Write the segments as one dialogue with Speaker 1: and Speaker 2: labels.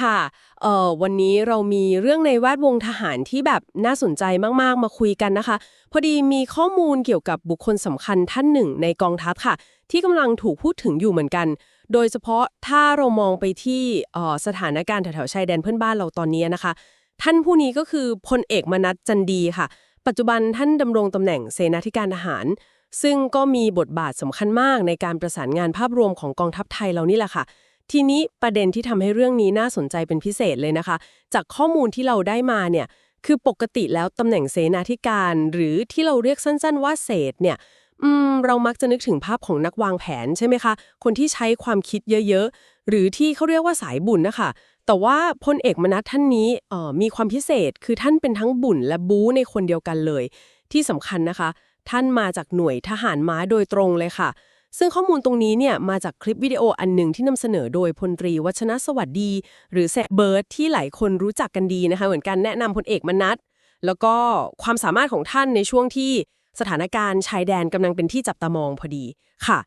Speaker 1: ค่ะเอ่อวันนี้เรามีเรื่องในแวดวงทหารที่แบบน่าสนใจมากๆ มาคุยกันนะคะ พอดีมีข้อมูลเกี่ยวกับบุคคลสำคัญท่านหนึ่งในกองทัพค่ะ ที่กำลังถูกพูดถึงอยู่เหมือนกัน โดยเฉพาะถ้าเรามองไปที่เอ่อสถานการณ์แถวๆชายแดนเพื่อนบ้านเราตอนนี้นะคะ ท่านผู้นี้ก็คือพลเอกมนัสจันดีค่ะ ปัจจุบันท่านดำรงตำแหน่งเสนาธิการทหาร ซึ่งก็มีบทบาทสำคัญมากในการประสานงานภาพรวมของกองทัพไทยเรานี่แหละค่ะ ทีนี้ประเด็นที่ทำให้เรื่องนี้น่าสนใจเป็นพิเศษเลยนะคะ จากข้อมูลที่เราได้มาเนี่ยคือปกติแล้วตำแหน่งเสนาธิการ หรือที่เราเรียกสั้นๆว่าเศษเนี่ยอืมเรามักจะนึกถึงภาพของนักวางแผนใช่ไหมคะ คนที่ใช้ความคิดเยอะๆ หรือที่เขาเรียกว่าสายบุญนะคะ แต่ว่าพลเอกมนัสท่านนี้เอ่อมีความพิเศษคือท่านเป็นทั้งบุญและบู๊ในคนเดียวกันเลย ที่สำคัญนะคะ ท่านมาจากหน่วยทหารม้าโดยตรงเลยค่ะ ซึ่งข้อมูลตรงนี้เนี่ยมาจากคลิปวิดีโออันหนึ่งที่นำเสนอโดยพลตรีวัชนะสวัสดี หรือแซกเบิร์ดที่หลายคนรู้จักกันดีนะคะ เหมือนกันแนะนำพลเอกมนัสแล้วก็ความสามารถของท่านในช่วงที่สถานการณ์ชายแดนกำลังเป็นที่จับตามองพอดีค่ะ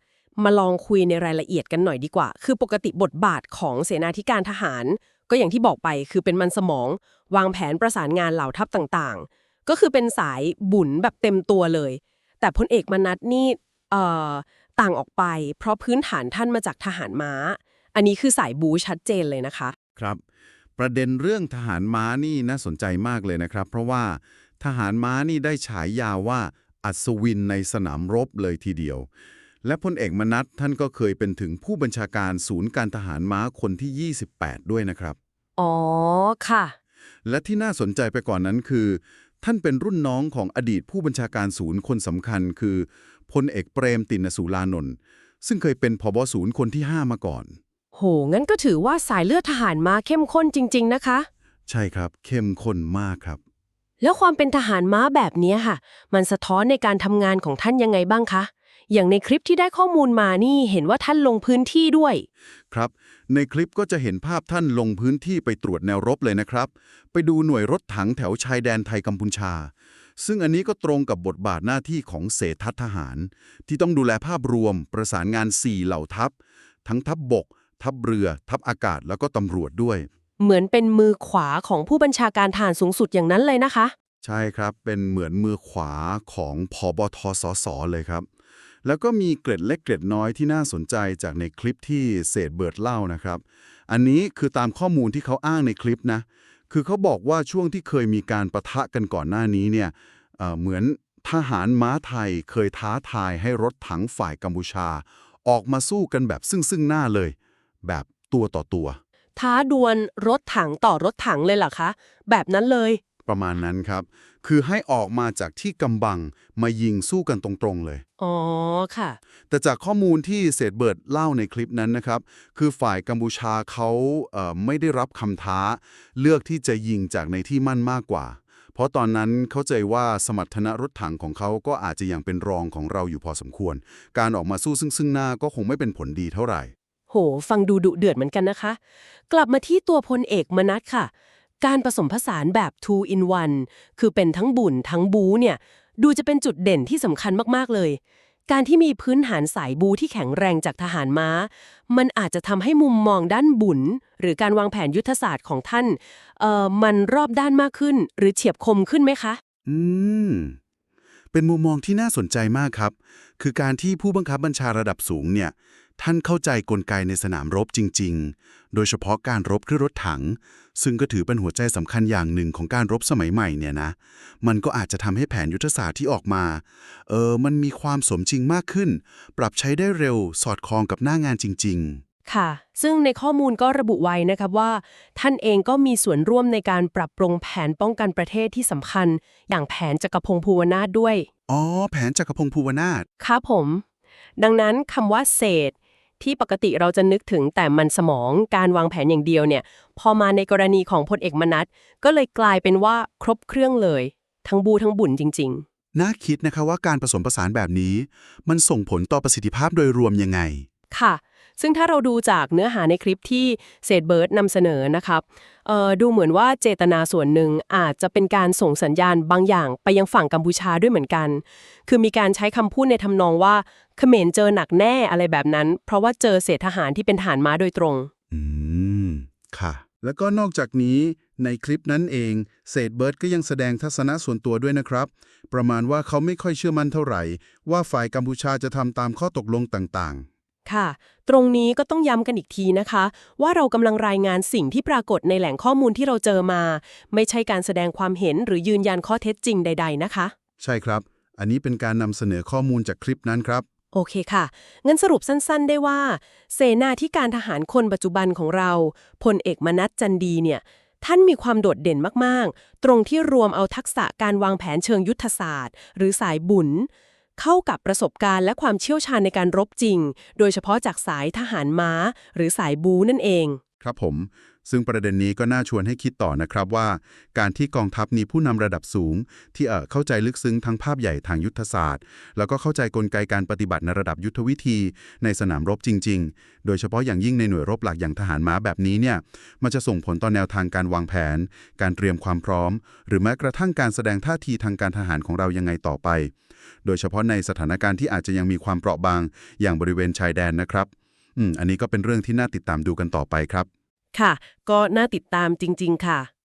Speaker 1: มาลองคุยในรายละเอียดกันหน่อยดีกว่า คือปกติบทบาทของเสนาธิการทหาร ก็อย่างที่บอกไปคือเป็นมันสมอง วางแผนประสานงานเหล่าทัพต่างๆ ก็คือเป็นสายบุญแบบเต็มตัวเลย แต่พลเอกมนัสนี่เอ่อ ต่างออกไป เพราะพื้นฐานท่านมาจากทหารม้า อันนี้คือสายบูชัดเจนเลยนะคะ
Speaker 2: ครับ ประเด็นเรื่องทหารม้านี่น่าสนใจมากเลยนะครับ เพราะว่าทหารม้านี่ได้ฉายาว่าอัศวินในสนามรบเลยทีเดียว และพลเอกมนัสท่านก็เคยเป็นถึงผู้บัญชาการศูนย์การทหารม้าคนที่ 28 ด้วยนะครับ
Speaker 1: อ๋อ ค่ะ
Speaker 2: และที่น่าสนใจไปก่อนนั้นคือ ท่านเป็นรุ่นน้องของอดีตผู้บัญชาการศูนย์คนสำคัญคือ พลเอกเปรมตินสุรานนท์ซึ่งเคยเป็นผบศูนย์คนที่ 5 มาก่อน
Speaker 1: โห งั้นก็ถือว่าสายเลือดทหารม้าเข้มข้นจริง ๆ นะคะ
Speaker 2: ใช่ครับ เข้มข้นมากครับ
Speaker 1: แล้วความเป็นทหารม้าแบบเนี้ยค่ะ มันสะท้อนในการทำงานของท่านยังไงบ้างคะ อย่างในคลิปที่ได้ข้อมูลมานี่เห็นว่าท่านลงพื้นที่ด้วย
Speaker 2: ครับ ในคลิปก็จะเห็นภาพท่านลงพื้นที่ไปตรวจแนวรบเลยนะครับ ไปดูหน่วยรถถังแถวชายแดนไทยกัมพูชา ซึ่งอันนี้ก็ตรงกับบทบาทหน้าที่ของเศรษฐทหาร ที่ต้องดูแลภาพรวมประสานงาน 4 เหล่าทัพ ทั้งทัพบบก ทัพเรือ ทัพอากาศแล้วก็ตำรวจด้วย
Speaker 1: เหมือนเป็นมือขวาของผู้บัญชาการทหารสูงสุดอย่างนั้นเลยนะคะ
Speaker 2: ใช่ครับเป็นเหมือนมือขวาของพอบทสสเลยครับ แล้วก็มีเกร็ดเล็กเกร็ดน้อยที่น่าสนใจจากในคลิปที่เศษเบิร์ดเล่านะครับ อันนี้คือตามข้อมูลที่เขาอ้างในคลิปนะ คือเขาบอกว่าช่วงที่เคยมีการประทะกันก่อนหน้านี้เนี่ยเอ่อเหมือนทหารม้าไทยเคยท้าทายให้รถถังฝ่ายกัมพูชา ออกมาสู้กันแบบซึ่งซึ่งหน้าเลย แบบตัวต่อตัว
Speaker 1: ท้าดวลรถถังต่อรถถังเลยเหรอคะ แบบนั้นเลย
Speaker 2: ประมาณนั้นครับ คือให้ออกมาจากที่กำบังมายิงสู้กันตรงๆเลย
Speaker 1: อ๋อ ค่ะ
Speaker 2: แต่จากข้อมูลที่เศษเบิร์ดเล่าในคลิปนั้นนะครับ คือฝ่ายกัมพูชาเขาเอ่อไม่ได้รับคำท้า เลือกที่จะยิงจากในที่มั่นมากกว่า เพราะตอนนั้นเข้าใจว่าสมรรถนะรถถังของเขาก็อาจจะยังเป็นรองของเราอยู่พอสมควร การออกมาสู้ซึ่งซึ่งหน้าก็คงไม่เป็นผลดีเท่าไหร่
Speaker 1: โห ฟังดูดุเดือดเหมือนกันนะคะ กลับมาที่ตัวพลเอกมนัสค่ะ การผสมผสานแบบ two in one คือเป็นทั้งบุญทั้งบูเนี่ย ดูจะเป็นจุดเด่นที่สำคัญมากๆเลย การที่มีพื้นฐานสายบูที่แข็งแรงจากทหารม้า มันอาจจะทำให้มุมมองด้านบุญ หรือการวางแผนยุทธศาสตร์ของท่านเอ่อมันรอบด้านมากขึ้น หรือเฉียบคมขึ้นไหมคะ
Speaker 2: อืม เป็นมุมมองที่น่าสนใจมากครับ คือการที่ผู้บังคับบัญชาระดับสูงเนี่ย ท่านเข้าใจกลไกในสนามรบจริง ๆ โดยเฉพาะการรบด้วยรถถัง ซึ่งก็ถือเป็นหัวใจสำคัญอย่างหนึ่งของการรบสมัยใหม่เนี่ยนะ มันก็อาจจะทำให้แผนยุทธศาสตร์ที่ออกมา เออ มันมีความสมจริงมากขึ้น ปรับใช้ได้เร็ว สอดคล้องกับหน้างานจริง ๆ
Speaker 1: ค่ะ ซึ่งในข้อมูลก็ระบุไว้นะครับว่า ท่านเองก็มีส่วนร่วมในการปรับปรุงแผนป้องกันประเทศที่สำคัญ อย่างแผนจักรพงศ์ภูวนาถด้วย
Speaker 2: อ๋อ แผนจักรพงศ์ภูวนาถ
Speaker 1: ครับผม ดังนั้นคำว่าเศษ ที่ปกติเราจะนึกถึงแต่มันสมองการวางแผนอย่างเดียวเนี่ย พอมาในกรณีของพลเอกมนัสก็เลยกลายเป็นว่าครบเครื่องเลย ทั้งบูทั้งบุญจริง
Speaker 2: น่าคิดนะคะว่าการผสมผสานแบบนี้ มันส่งผลต่อประสิทธิภาพโดยรวมยังไง
Speaker 1: ๆค่ะ ซึ่งถ้าเราดูจากเนื้อหาในคลิปที่เศษเบิร์ดนำเสนอนะครับเอ่อดูเหมือนว่าเจตนาส่วนหนึ่งอาจจะเป็นการส่งสัญญาณบางอย่างไปยังฝั่งกัมพูชาด้วยเหมือนกัน คือมีการใช้คำพูดในทำนองว่า เขมรเจอหนักแน่อะไรแบบนั้น เพราะว่าเจอเศษทหารที่เป็นฐานม้าโดยตรง
Speaker 2: อืม ค่ะ แล้วก็นอกจากนี้ในคลิปนั้นเองเศษเบิร์ดก็ยังแสดงทัศนะส่วนตัวด้วยนะครับ ประมาณว่าเขาไม่ค่อยเชื่อมั่นเท่าไหร่ ว่าฝ่ายกัมพูชาจะทำตามข้อตกลงต่าง
Speaker 1: ค่ะ ตรงนี้ก็ต้องย้ำกันอีกทีนะคะ ว่าเรากำลังรายงานสิ่งที่ปรากฏในแหล่งข้อมูลที่เราเจอมา ไม่ใช่การแสดงความเห็นหรือยืนยันข้อเท็จจริงใด ๆ นะคะ
Speaker 2: ๆใช่ครับ อันนี้เป็นการนำเสนอข้อมูลจากคลิปนั้นครับ
Speaker 1: โอเคค่ะ งั้นสรุปสั้นๆได้ว่า เสนาธิการทหารคนปัจจุบันของเราพลเอกมนัสจันดีเนี่ย ท่านมีความโดดเด่นมากๆ ตรงที่รวมเอาทักษะการวางแผนเชิงยุทธศาสตร์ หรือสายบุญเข้ากับประสบการณ์และความเชี่ยวชาญในการรบจริง โดยเฉพาะจากสายทหารม้า หรือสายบูนั่นเอง
Speaker 2: ครับผมซึ่งประเด็นนี้ก็น่าชวนให้คิดต่อนะครับว่า การที่กองทัพมีผู้นำระดับสูง ที่เอ่อเข้าใจลึกซึ้งทั้งภาพใหญ่ทางยุทธศาสตร์ แล้วก็เข้าใจกลไกการปฏิบัติในระดับยุทธวิธี ในสนามรบจริง ๆ โดยเฉพาะอย่างยิ่งในหน่วยรบหลักอย่างทหารม้าแบบนี้เนี่ยมันจะส่งผลต่อแนวทางการวางแผน การเตรียมความพร้อม หรือแม้กระทั่งการแสดงท่าทีทางการทหารของเรายังไงต่อไป โดยเฉพาะในสถานการณ์ที่อาจจะยังมีความเปราะบาง อย่างบริเวณชายแดนนะครับ อืม อันนี้ก็เป็นเรื่องที่น่าติดตามดูกันต่อไปครับ
Speaker 1: ค่ะ ก็น่าติดตามจริง ๆ ค่ะ